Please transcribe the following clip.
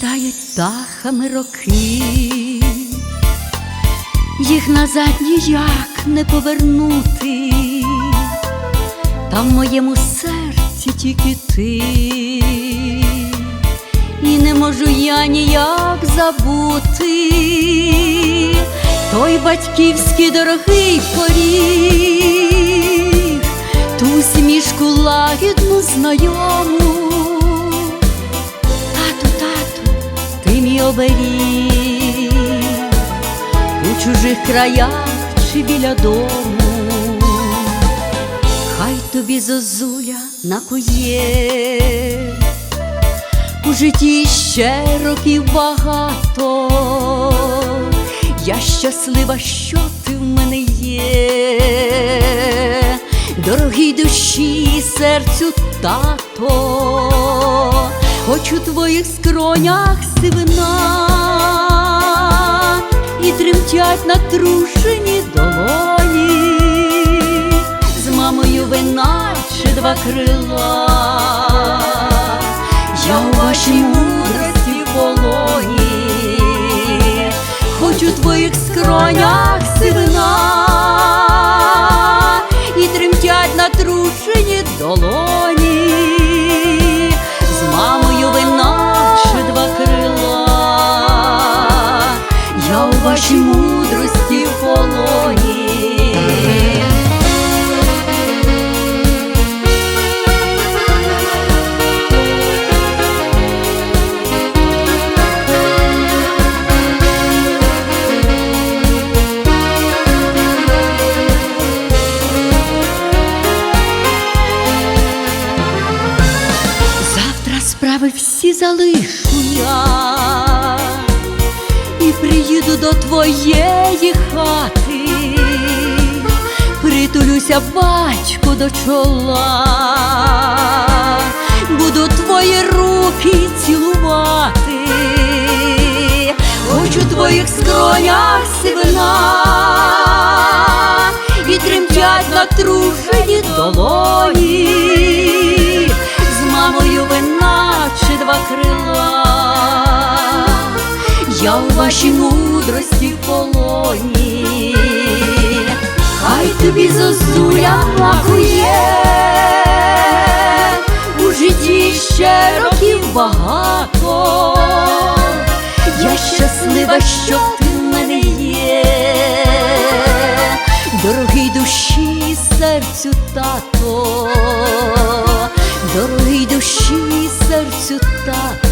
Пролітають птахами роки, їх назад ніяк не повернути, та в моєму серці тільки ти, і не можу я ніяк забути той батьківський дорогий поріг, ту смішку лагідну знайому. Оберіг у чужих краях чи біля дому, хай тобі зозуля накує, у житті ще років багато, я щаслива, що ти в мене є, дорогій душі серцю тато, хоч у твоїх скронях сивина і тремтять натрушені долоні, з мамою ви наче два крила, я у вашій мудрості полоні, хоч у твоїх скронях сивина і тремтять натрушені долоні, я у вашій мудрості в полоні. Завтра справи всі залишу я до твоєї хати, притулюся батько до чола, буду твої руки цілувати, хоч у твоїх скронях сивина. І тремтять натрушені долоні я у вашій мудрості в полоні, хай тобі зозуля махує, у житті ще років багато, я щаслива, що ти в мене є, дорогий душі, серцю тато, дорогий душі, серцю тато.